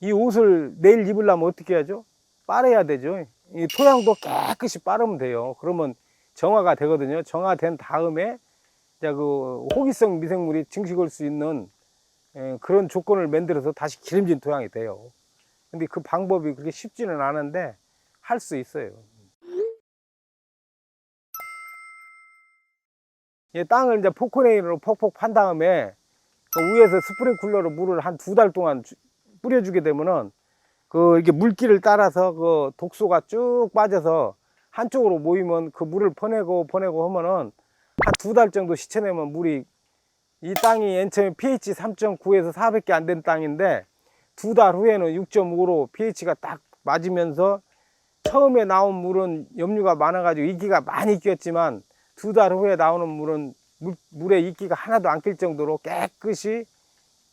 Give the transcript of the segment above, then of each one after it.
이 옷을 내일 입으려면 어떻게 하죠? 빨아야 되죠. 이 토양도 깨끗이 빨으면 돼요. 그러면 정화가 되거든요. 정화된 다음에 이제 그 호기성 미생물이 증식할 수 있는 예, 그런 조건을 만들어서 다시 기름진 토양이 돼요. 근데 그 방법이 그렇게 쉽지는 않은데 할 수 있어요. 이 땅을 이제 포크레인으로 퍽퍽 판 다음에 그 위에서 스프링쿨러로 물을 한 두 달 동안 주- 뿌려주게 되면은 그 이게 물길을 따라서 그 독소가 쭉 빠져서 한쪽으로 모이면 그 물을 퍼내고 퍼내고 하면은 한 두 달 정도 시쳐내면 물이 이 땅이 맨 처음에 pH 3.9에서 400개 안 된 땅인데 두 달 후에는 6.5로 pH가 딱 맞으면서 처음에 나온 물은 염류가 많아가지고 이기가 많이 꼈지만 두 달 후에 나오는 물은 물, 물에 이기가 하나도 안 낄 정도로 깨끗이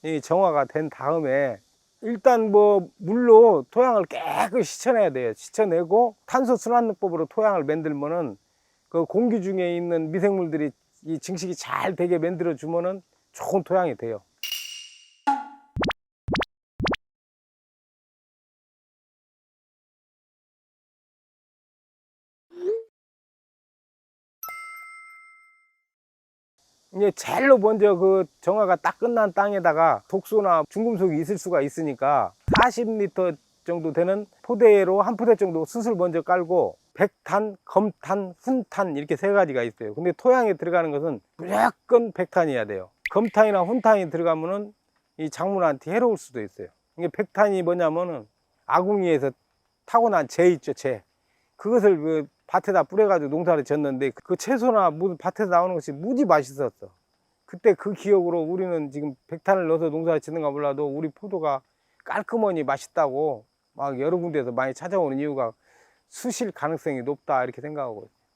이 정화가 된 다음에 일단 뭐 물로 토양을 깨끗이 씻어내야 돼요. 씻어내고 탄소 순환법으로 토양을 만들면은 그 공기 중에 있는 미생물들이 이 증식이 잘 되게 만들어 주면은 좋은 토양이 돼요. 이제 제일로 먼저 그 정화가 딱 끝난 땅에다가 독소나 중금속이 있을 수가 있으니까 40리터 정도 되는 포대로 한 포대 정도 수술 먼저 깔고 백탄, 검탄, 훈탄 이렇게 세 가지가 있어요. 근데 토양에 들어가는 것은 무조건 백탄이어야 돼요. 검탄이나 훈탄이 들어가면은 이 작물한테 해로울 수도 있어요. 이게 백탄이 뭐냐면은 아궁이에서 타고난 재 있죠, 재. 그것을 그 밭에다 뿌려가지고 농사를 졌는데 그 채소나 무 밭에서 나오는 것이 무지 맛있었어. 그때 그 기억으로 우리는 지금 백탄을 넣어서 농사를 짓는가 몰라도 우리 포도가 깔끔하니 맛있다고 막 여러 군데에서 많이 찾아오는 이유가 수실 가능성이 높다 이렇게 생각하고 있어요.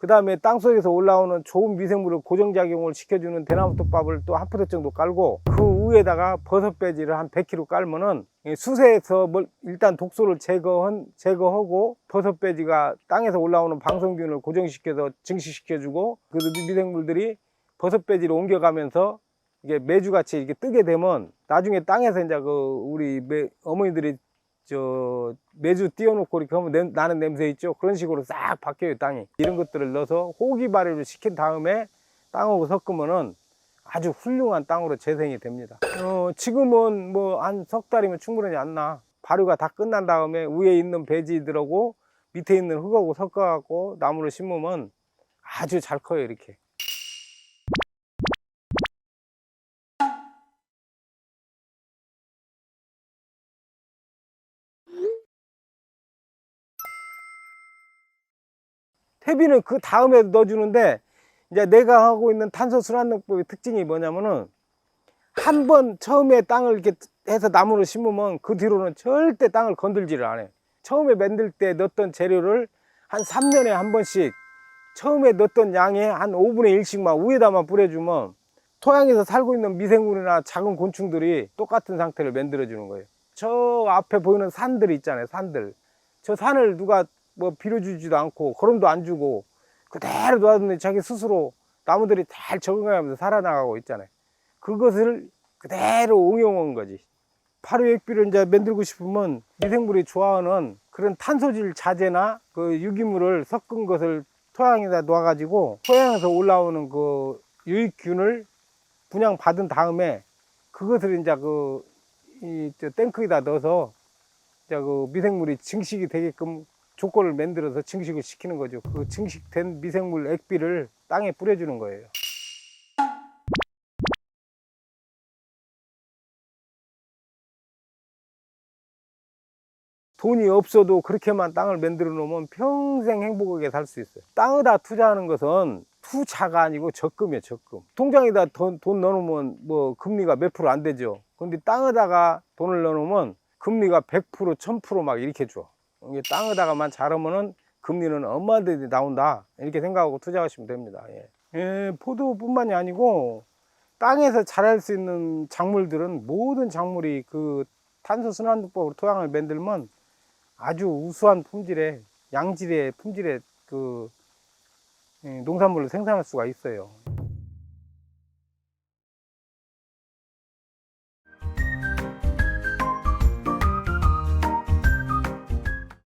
그 다음에 땅속에서 올라오는 좋은 미생물을 고정작용을 시켜주는 대나무 톱밥을 또한 포대 정도 깔고 그 위에다가 버섯 배지를 한 100kg 깔면은 이 수세에서 뭘 일단 독소를 제거한, 제거하고 버섯 배지가 땅에서 올라오는 방성균을 고정시켜서 증식시켜주고 그 미생물들이 버섯 배지로 옮겨가면서 이게 매주같이 이렇게 뜨게 되면 나중에 땅에서 이제 그 우리 매, 어머니들이 저 매주 띄워놓고 이렇게 하면 냄- 나는 냄새 있죠? 그런 식으로 싹 바뀌어요 땅이. 이런 것들을 넣어서 호기 발효를 시킨 다음에 땅하고 섞으면은 아주 훌륭한 땅으로 재생이 됩니다. 어, 지금은 뭐 한 석 달이면 충분하지 않나. 발효가 다 끝난 다음에 위에 있는 배지들하고 밑에 있는 흙하고 섞어갖고 나무를 심으면 아주 잘 커요 이렇게 퇴비는 그 다음에 넣어주는데 이제 내가 하고 있는 탄소 순환농법의 특징이 뭐냐면은 한 번 처음에 땅을 이렇게 해서 나무를 심으면 그 뒤로는 절대 땅을 건들지를 않아요. 처음에 만들 때 넣었던 재료를 한 3년에 한 번씩 처음에 넣었던 양의 한 5분의 1씩만 위에다만 뿌려주면 토양에서 살고 있는 미생물이나 작은 곤충들이 똑같은 상태를 만들어 주는 거예요. 저 앞에 보이는 산들 있잖아요. 산들. 저 산을 누가 뭐 빌어주지도 않고 거름도 안 주고 그대로 놔뒀는데 자기 스스로 나무들이 잘 적응하면서 살아나가고 있잖아요. 그것을 그대로 응용한 거지. 발효액비를 이제 만들고 싶으면 미생물이 좋아하는 그런 탄소질 자재나 그 유기물을 섞은 것을 토양에다 놓아가지고 토양에서 올라오는 그 유익균을 분양 받은 다음에 그것을 이제 그 이 탱크에다 넣어서 이제 그 미생물이 증식이 되게끔 조건을 만들어서 증식을 시키는 거죠. 그 증식된 미생물 액비를 땅에 뿌려주는 거예요. 돈이 없어도 그렇게만 땅을 만들어 놓으면 평생 행복하게 살 수 있어요. 땅에다 투자하는 것은 투자가 아니고 적금이에요, 적금. 통장에다 돈, 돈 넣어놓으면 뭐 금리가 몇 프로 안 되죠. 근데 땅에다가 돈을 넣어놓으면 금리가 100%, 1000%막 이렇게 줘. 이게 땅에다가만 잘하면은 금리는 얼마든지 나온다. 이렇게 생각하고 투자하시면 됩니다. 예. 예, 포도뿐만이 아니고 땅에서 자랄 수 있는 작물들은 모든 작물이 그 탄소 순환법으로 토양을 만들면 아주 우수한 품질의 양질의 품질의 그 예, 농산물을 생산할 수가 있어요.